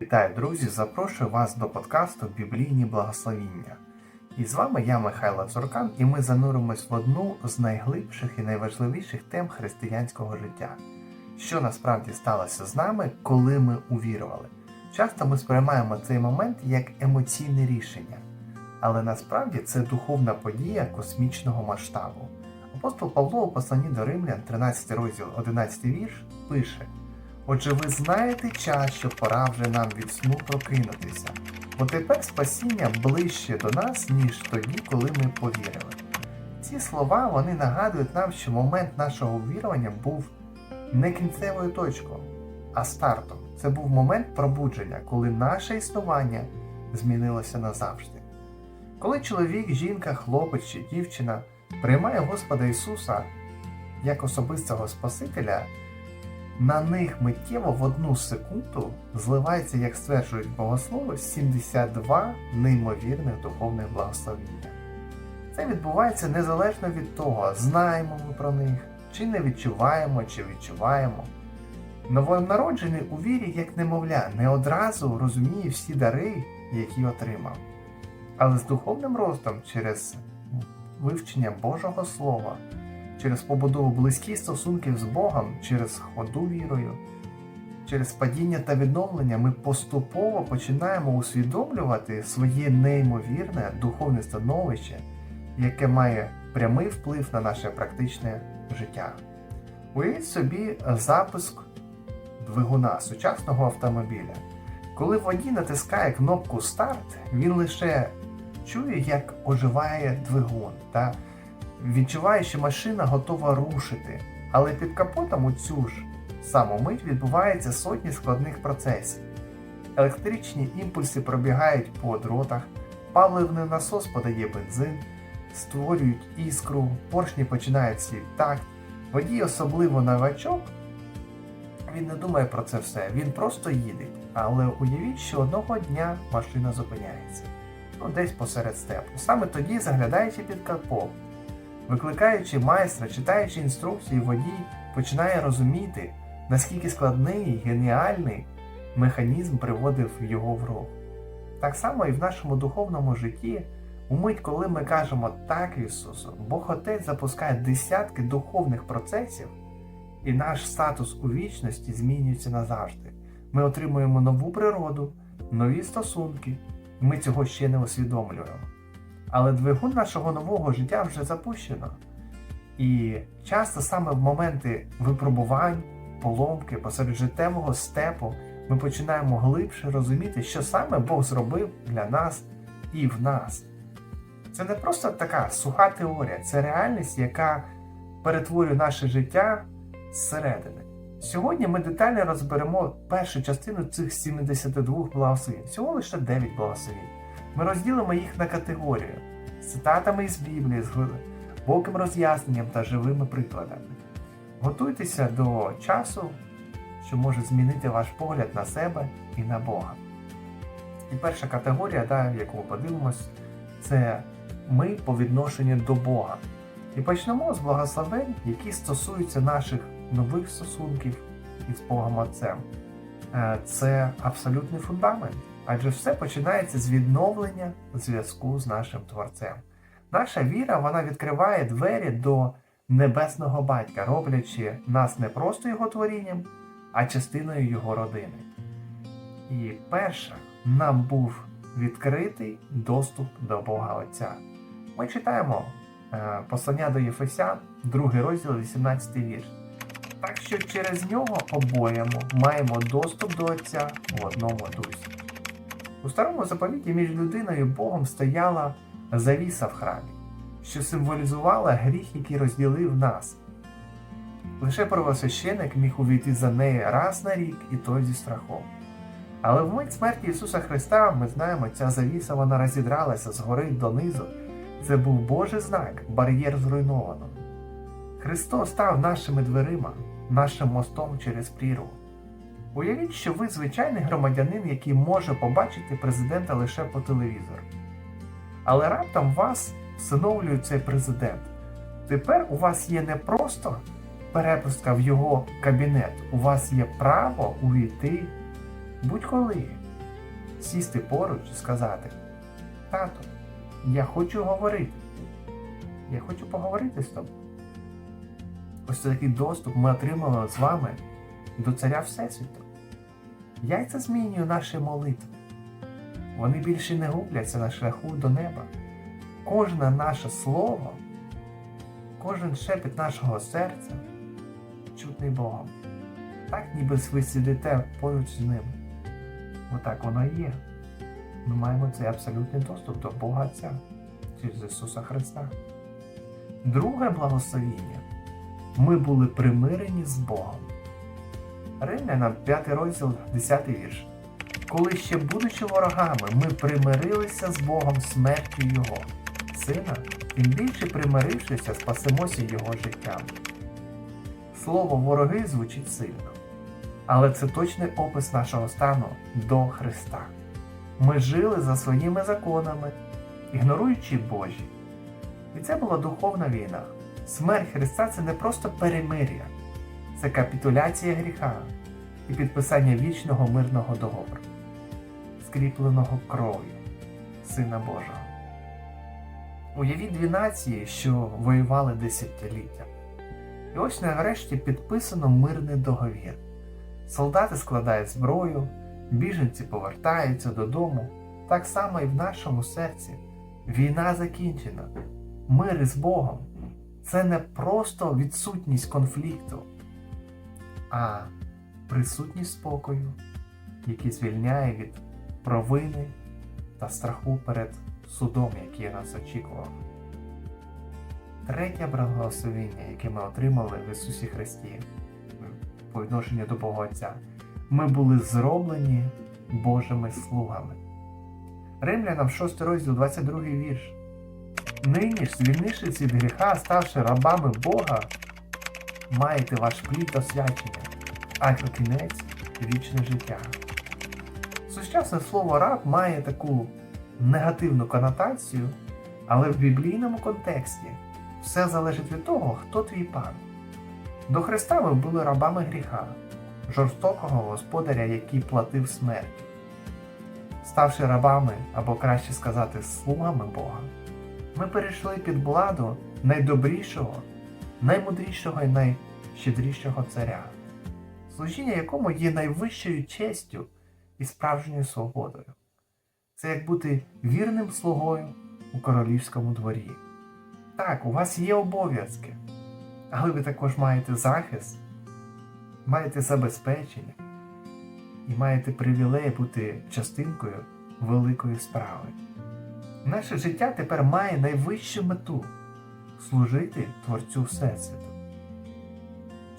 Вітаю, друзі! Запрошую вас до подкасту Біблійні благословіння. І з вами я, Михайло Цуркан, і ми зануримось в одну з найглибших і найважливіших тем християнського життя. Що насправді сталося з нами, коли ми увірували? Часто ми сприймаємо цей момент як емоційне рішення, але насправді це духовна подія космічного масштабу. Апостол Павло у посланні до Римлян, 13 розділ, 11 вірш, пише. Отже, ви знаєте час, що пора вже нам від сну прокинутися, бо тепер спасіння ближче до нас, ніж тоді, коли ми повірили. Ці слова вони нагадують нам, що момент нашого увірування був не кінцевою точкою, а стартом. Це був момент пробудження, коли наше існування змінилося назавжди. Коли чоловік, жінка, хлопець чи дівчина приймає Господа Ісуса як особистого Спасителя, на них миттєво в одну секунду зливається, як стверджують богослови, 72 неймовірних духовних благословіння. Це відбувається незалежно від того, знаємо ми про них, чи не відчуваємо, чи відчуваємо. Новонароджений у вірі, як немовля, не одразу розуміє всі дари, які отримав. Але з духовним ростом через вивчення Божого Слова, через побудову близьких стосунків з Богом, через ходу вірою, через падіння та відновлення ми поступово починаємо усвідомлювати своє неймовірне духовне становище, яке має прямий вплив на наше практичне життя. Уявіть собі запуск двигуна сучасного автомобіля. Коли водій натискає кнопку старт, він лише чує, як оживає двигун та відчуває, що машина готова рушити. Але під капотом у цю ж саму мить відбувається сотні складних процесів. Електричні імпульси пробігають по дротах, паливний насос подає бензин, створюють іскру, поршні починають свій такт. Водій, особливо новачок, він не думає про це все, він просто їде. Але уявіть, що одного дня машина зупиняється. Ну, десь посеред степу. Саме тоді, заглядаючи під капот, викликаючи майстра, читаючи інструкції, водій починає розуміти, наскільки складний і геніальний механізм приводив його в рух. Так само і в нашому духовному житті, у мить, коли ми кажемо так Ісусу, Бог Отець запускає десятки духовних процесів, і наш статус у вічності змінюється назавжди. Ми отримуємо нову природу, нові стосунки, ми цього ще не усвідомлюємо. Але двигун нашого нового життя вже запущено. І часто саме в моменти випробувань, поломки, посеред життєвого степу ми починаємо глибше розуміти, що саме Бог зробив для нас і в нас. Це не просто така суха теорія, це реальність, яка перетворює наше життя зсередини. Сьогодні ми детально розберемо першу частину цих 72 благословень, всього лише 9 благословень. Ми розділимо їх на категорію з цитатами із Біблії, з глибоким роз'ясненням та живими прикладами. Готуйтеся до часу, що може змінити ваш погляд на себе і на Бога. І перша категорія, да, в яку ми подивимось, це ми по відношенню до Бога. І почнемо з благословень, які стосуються наших нових стосунків із Богом Отцем. Е, Це абсолютний фундамент, адже все починається з відновлення зв'язку з нашим Творцем. Наша віра вона відкриває двері до небесного батька, роблячи нас не просто його творінням, а частиною його родини. І перше, нам був відкритий доступ до Бога Отця. Ми читаємо е, послання до Єфесян, 2 розділ, 18 вірш. Так що через нього обоємо маємо доступ до Отця в одному дусі. У старому заповіті між людиною і Богом стояла завіса в храмі, що символізувала гріх, який розділив нас. Лише первосвященик міг увійти за неї раз на рік і той зі страхом. Але в мить смерті Ісуса Христа, ми знаємо, ця завіса вона розідралася згори донизу. Це був Божий знак, бар'єр зруйновано. Христос став нашими дверима, нашим мостом через прірву. Уявіть, що ви звичайний громадянин, який може побачити президента лише по телевізору. Але раптом вас всиновлює цей президент. Тепер у вас є не просто перепустка в його кабінет, у вас є право увійти будь-коли сісти поруч і сказати: Тато, я хочу говорити. Я хочу поговорити з тобою. Ось такий доступ ми отримали з вами до Царя Всесвіту. Як це змінює наші молитви? Вони більше не губляться на шляху до неба. Кожне наше слово, кожен шепіт нашого серця чутний Богом. Так ніби ви сидите поруч з ним. Отак воно і є. Ми маємо цей абсолютний доступ до Бога Отця через Ісуса Христа. Друге благословіння. Ми були примирені з Богом. Римлянам 5 розділ 10 вірш. Коли ще будучи ворогами, ми примирилися з Богом смертю Його, Сина, тим більше примирившися, спасемося Його життям. Слово вороги звучить сильно, але це точний опис нашого стану до Христа. Ми жили за своїми законами, ігноруючи Божі. І це була духовна війна. Смерть Христа це не просто перемир'я, це капітуляція гріха і підписання вічного мирного договору, скріпленого кров'ю Сина Божого. Уявіть дві нації, що воювали десятиліття. І ось нарешті підписано мирний договір. Солдати складають зброю, біженці повертаються додому. Так само і в нашому серці. Війна закінчена. Мир із Богом це не просто відсутність конфлікту, а присутність спокою, який звільняє від провини та страху перед судом, який нас очікував. Третє благословення, яке ми отримали в Ісусі Христі по відношенню до Бога Отця, ми були зроблені Божими слугами. Римлянам 6 розділ 22 вірш. Нині ж, звільнившись від гріха, ставши рабами Бога, маєте ваш плід освячення, а кінець вічне життя. Сучасне слово раб має таку негативну конотацію, але в біблійному контексті все залежить від того, хто твій пан. До Христа ми були рабами гріха, жорстокого господаря, який платив смерть. Ставши рабами, або краще сказати, слугами Бога, ми перейшли під владу найдобрішого, наймудрішого і найщедрішого царя, служіння якому є найвищою честю і справжньою свободою. Це як бути вірним слугою у королівському дворі. Так, у вас є обов'язки, але ви також маєте захист, маєте забезпечення і маєте привілей бути частинкою великої справи. Наше життя тепер має найвищу мету служити Творцю Всесвіту.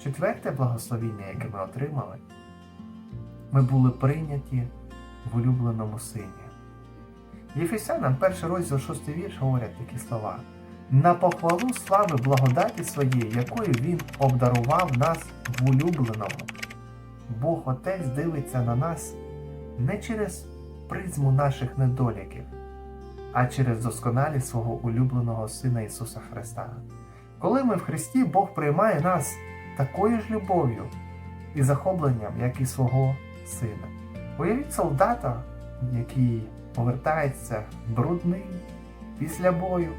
Четверте благословіння, яке ми отримали, ми були прийняті в улюбленому сині. Єфесянам, перший розділ 6 вірш говорять такі слова. На похвалу слави благодаті своєї, якою він обдарував нас в улюбленому. Бог Отець дивиться на нас не через призму наших недоліків, а через досконалість свого улюбленого Сина Ісуса Христа. Коли ми в Христі, Бог приймає нас такою ж любов'ю і захопленням, як і свого Сина. Уявіть солдата, який повертається брудний після бою,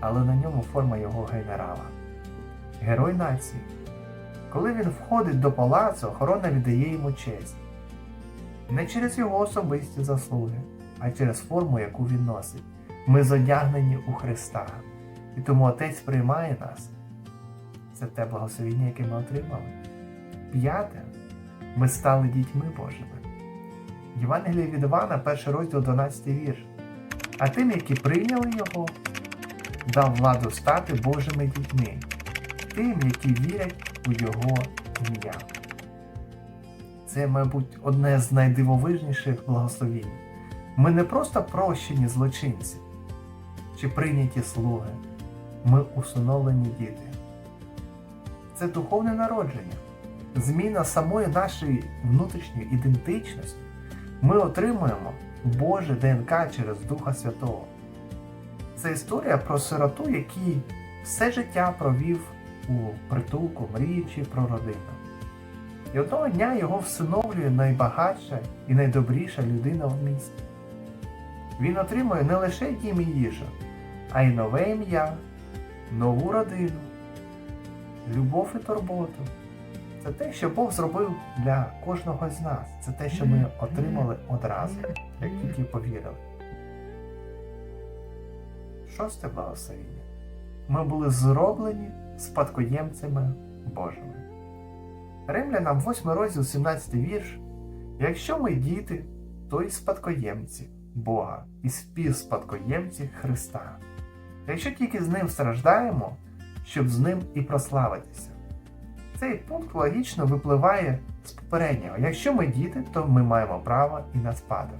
але на ньому форма його генерала. Герой нації. Коли він входить до палацу, охорона віддає йому честь. Не через його особисті заслуги, а через форму, яку він носить. Ми зодягнені у Христа. І тому Отець приймає нас. Це те благословіння, яке ми отримали. П'яте, ми стали дітьми Божими. Євангеліє від Івана, перший розділ 12 вірш. А тим, які прийняли його, дав владу стати Божими дітьми, тим, які вірять у Його ім'я. Це, мабуть, одне з найдивовижніших благословінь. Ми не просто прощені злочинці чи прийняті слуги, ми усиновлені діти. Це духовне народження, зміна самої нашої внутрішньої ідентичності. Ми отримуємо Боже ДНК через Духа Святого. Це історія про сироту, який все життя провів у притулку, мріючи про родину. І одного дня його всиновлює найбагатша і найдобріша людина в місті. Він отримує не лише дім і їжу, а й нове ім'я, нову родину, любов і турботу. Це те, що Бог зробив для кожного з нас. Це те, що ми отримали одразу, як тільки повірили. Шосте благословіння. Ми були зроблені спадкоємцями Божими. Римлянам 8 розділ 17 вірш. Якщо ми діти, то й спадкоємці Бога і співспадкоємці Христа. Та Якщо тільки з ним страждаємо, щоб з ним і прославитися. Цей пункт логічно випливає з попереднього. Якщо ми діти, то ми маємо право і на спадок.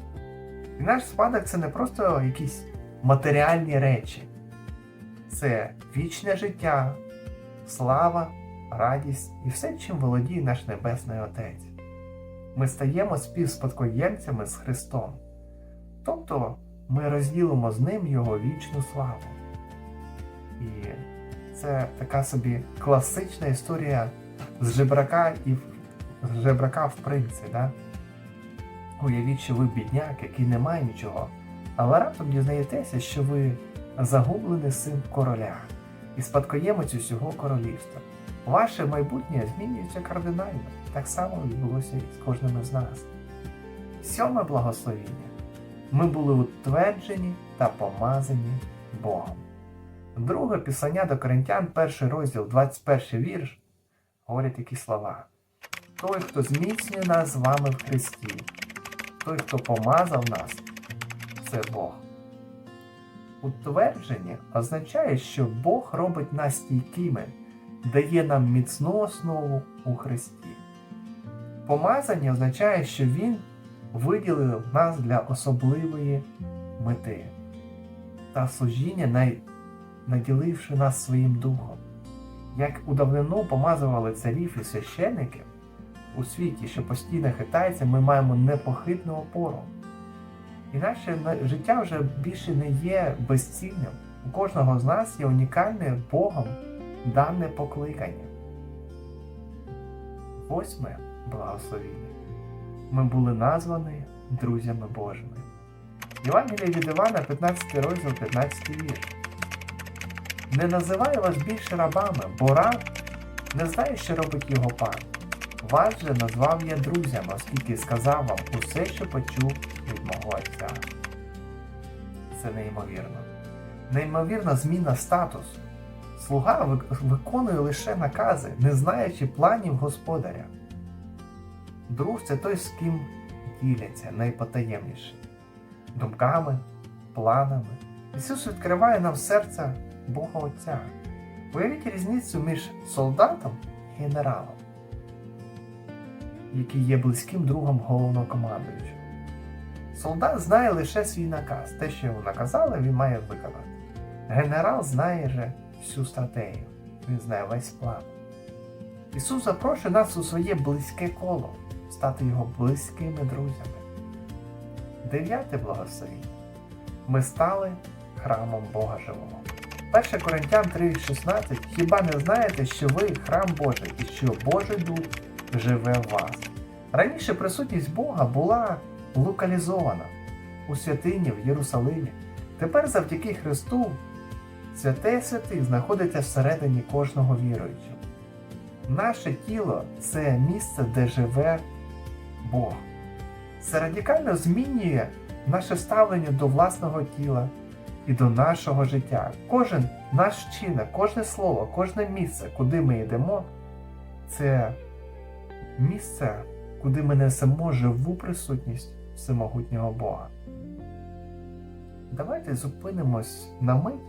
І наш спадок це не просто якісь матеріальні речі, це вічне життя, слава, радість і все, чим володіє наш Небесний Отець. Ми стаємо співспадкоємцями з Христом. Тобто ми розділимо з ним Його вічну славу. І це така собі класична історія з жебрака і з жебрака в принці. Да? Уявіть, що ви бідняк, який не має нічого, але раптом дізнаєтеся, що ви загублений син короля і спадкоємець усього королівства. Ваше майбутнє змінюється кардинально. Так само відбулося і з кожним із нас. Сьоме благословіння. Ми були утверджені та помазані Богом. Друге писання до Коринтян, перший розділ, 21 вірш, говорять такі слова. Той, хто зміцнює нас з вами в Христі, той, хто помазав нас, це Бог. Утвердження означає, що Бог робить нас стійкими, дає нам міцну основу у Христі. Помазання означає, що Він виділив нас для особливої мети та служіння, най- наділивши нас своїм духом. Як у давнину помазували царів і священників, у світі, що постійно хитається, ми маємо непохитну опору. І наше життя вже більше не є безцінним. У кожного з нас є унікальне Богом дане покликання. Восьме благословіння. Ми були названі друзями Божими. Євангелія від Івана, 15 розділ, 15 вірш. Не називаю вас більше рабами, бо раб не знає, що робить його пан. Вас же назвав я друзями, оскільки сказав вам усе, що почув від мого отця. Це неймовірно. Неймовірна зміна статусу. Слуга виконує лише накази, не знаючи планів господаря. Друг це той, з ким діляться найпотаємніше. Думками, планами. Ісус відкриває нам серце Бога Отця. Уявіть різницю між солдатом і генералом, який є близьким другом головнокомандуючого. Солдат знає лише свій наказ. Те, що йому наказали, він має виконати. Генерал знає же всю стратегію, він знає весь план. Ісус запрошує нас у своє близьке коло, стати його близькими друзями. Дев'яте благословіння. Ми стали храмом Бога Живого. 1 Коринтян 3,16 Хіба не знаєте, що ви храм Божий і що Божий Дух живе в вас? Раніше присутність Бога була локалізована у святині в Єрусалимі. Тепер завдяки Христу святе святих знаходиться всередині кожного віруючого. Наше тіло це місце, де живе Бог. Це радикально змінює наше ставлення до власного тіла і до нашого життя. Кожен наш вчинок, кожне слово, кожне місце, куди ми йдемо, це місце, куди ми несемо живу присутність всемогутнього Бога. Давайте зупинимось на мить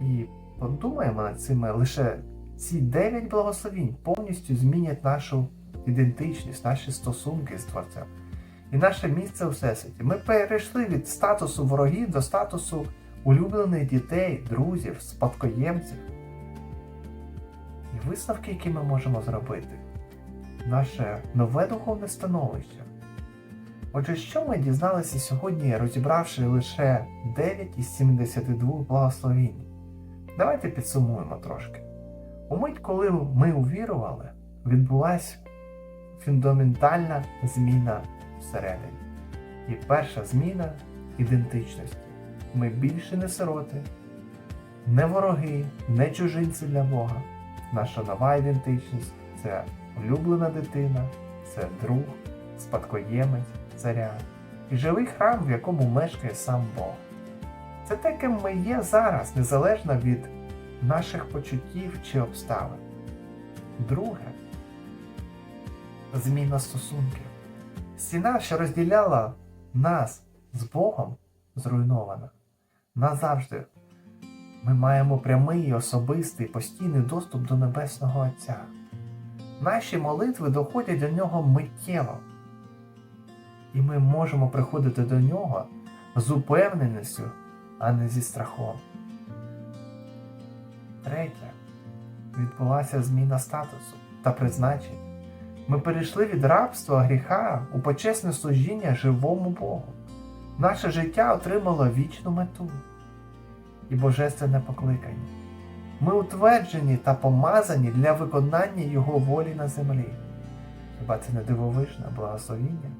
і подумаємо над цими лише ці дев'ять благословінь повністю змінять нашу ідентичність, наші стосунки з Творцем і наше місце у всесвіті. Ми перейшли від статусу ворогів до статусу улюблених дітей, друзів, спадкоємців. І висновки, які ми можемо зробити, наше нове духовне становище. Отже, що ми дізналися сьогодні, розібравши лише 9 із 72 благословінь? Давайте підсумуємо трошки. Умить, коли ми увірували, відбулася фундаментальна зміна всередині. І перша зміна ідентичності. Ми більше не сироти, не вороги, не чужинці для Бога. Наша нова ідентичність це улюблена дитина, це друг, спадкоємець, царя і живий храм, в якому мешкає сам Бог. Це те, ким ми є зараз, незалежно від наших почуттів чи обставин. Друге зміна стосунків. Стіна, що розділяла нас з Богом, зруйнована. Назавжди ми маємо прямий, особистий, постійний доступ до Небесного Отця. Наші молитви доходять до нього миттєво. І ми можемо приходити до нього з упевненістю, а не зі страхом. Третє. Відбулася зміна статусу та призначення. Ми перейшли від рабства гріха у почесне служіння живому Богу. Наше життя отримало вічну мету і божественне покликання. Ми утверджені та помазані для виконання Його волі на землі. Хіба це не дивовижне благословіння?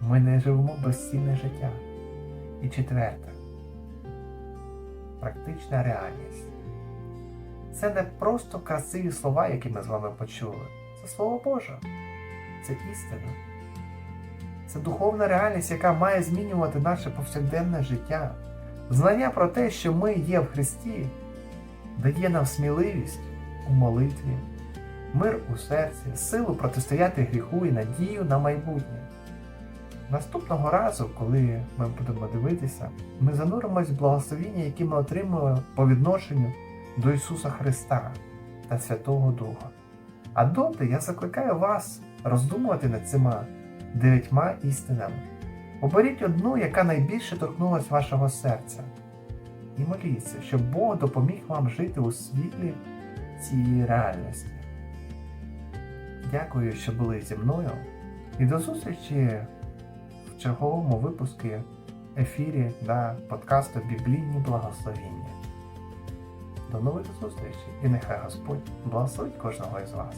Ми не живемо безцінне життя. І четверте практична реальність. Це не просто красиві слова, які ми з вами почули. Це Слово Боже. Це істина. Це духовна реальність, яка має змінювати наше повсякденне життя. Знання про те, що ми є в Христі, дає нам сміливість у молитві, мир у серці, силу протистояти гріху і надію на майбутнє. Наступного разу, коли ми будемо дивитися, ми зануримось в благословіння, які ми отримали по відношенню до Ісуса Христа та Святого Духа. А доти я закликаю вас роздумувати над цими дев'ятьма істинами. Оберіть одну, яка найбільше торкнулась вашого серця. І моліться, щоб Бог допоміг вам жити у світлі цієї реальності. Дякую, що були зі мною. І до зустрічі в черговому випуску ефірі на подкасту Біблійні благословіння. До нових зустрічей і нехай Господь благословить кожного із вас.